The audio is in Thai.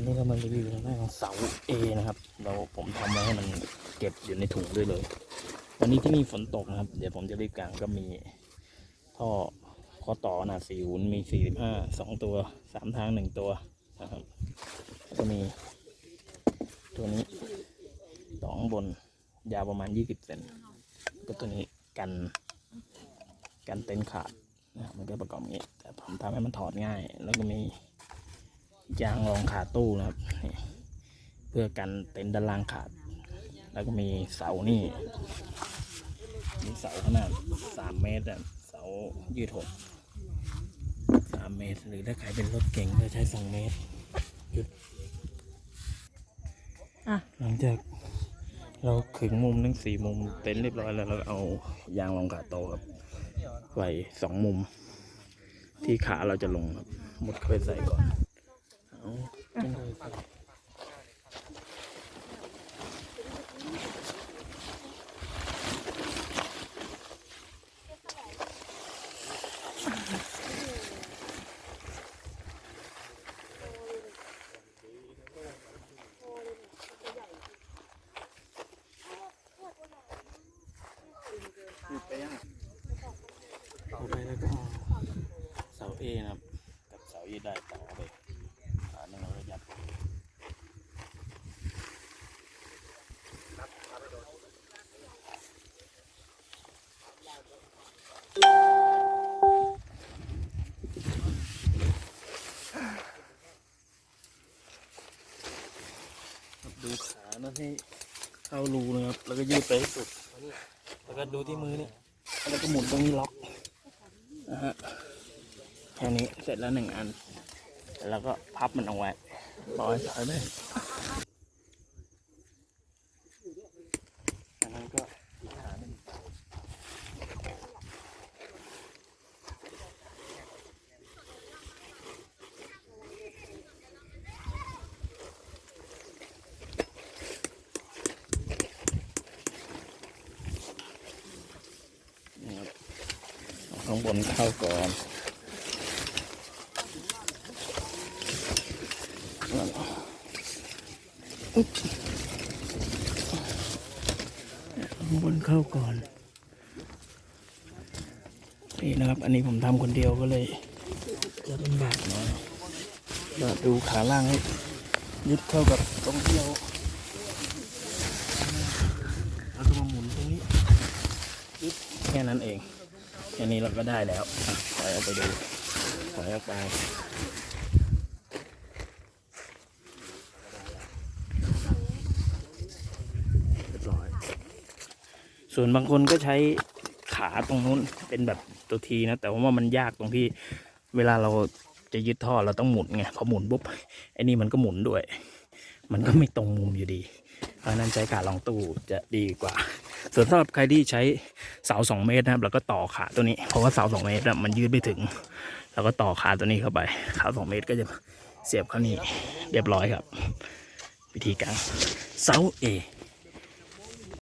ันนี้เรามารีวิวทางด้านของเสา A นะครับ เราผมทำไว้ให้มันเก็บอยู่ในถุงด้วยเลย วันนี้ที่นี่ฝนตกนะครับ เดี๋ยวผมจะรีบกลางก็มีท่อข้อต่อขนาสี่หุนมีสี่สิบห้าสองตัวสามทางหนึ่งตัวนะครับก็มี ตัวนี้สองบนยาวประมาณยี่สิบเซนก็ตัวนี้กันกันเต็นท์ขาดนะครับมันก็ประกอบอย่างนี้ แต่ผมทำให้มันถอดง่าย แล้วก็มี ยางรองขาตู้นะครับนี่เพื่อกันเต็นท์ด้านล่างขาด แล้วก็มีเสานี่ มีเสาขนาดสามเมตรอะเสายืดหดสามเมตร หรือถ้าใครเป็นรถเก่งก็ใช้สองเมตรหยุดอะหลังจากเราขึงมุมทั้งสี่มุมเต็นท์เรียบร้อยแล้วเราเอายางรองขาโตครับไว้สองมุม ที่ขาเราจะลงครับมุดเข้าไปใส่ก่อน ต่อไปแล้วก็เอาเสาเอนะครับ กับเสายืดได้ต่อไปขาหนึ่งเราก็ยัด ครับดู ขานะให้เข้ารูนะครับ แล้วก็ยืดไปให้สุด แล้วก็ดูที่มือนี่ แล้วก็หมุนตรงนี้ล็อกนะฮะแค่นี้เสร็จแล้วหนึ่งอันแล้วก็พับมันเอาไว้ปล่อยสายไปอันนั้นก็อีกขาหนึ่งนี่ครับเอา ข้างบนเข้าก่อนแล้วก็อุ๊บข้างบนเข้าก่อน นี่นะครับ อันนี้ผมทำคนเดียวก็เลยจะลำบากหน่อยก็ดูขาล่างให้ยึดเข้ากับตรงที่เราแล้วก็มาหมุนตรงนี้ ยึดแค่นั้นเอง แค่นี้เราก็ได้แล้วอ่อยออกไปดูถอยออกไปเรียบร้อย ส่วนบางคนก็ใช้ขาตรงนู้นเป็นแบบตัวทีนะ แต่ว่ามันยากตรงที่เวลาเราจะยึดท่อเราต้องหมุนไงพอหมุนปุ๊บไอ้นี่มันก็หมุนด้วย มันก็ไม่ตรงมุมอยู่ดี เพราะนั้นใช้ขาลองตู้จะดีกว่า ส่วนสำหรับใครที่ใช้เสาสองเมตรนะครับแล้วก็ต่อขาตัวนี้ เพราะว่าเสาสองเมตรอะมันยืดไม่ถึงแล้วก็ต่อขาตัวนี้เข้าไป ขาสองเมตรก็จะเสียบเข้านี่เรียบร้อยครับ วิธีการเสาเอ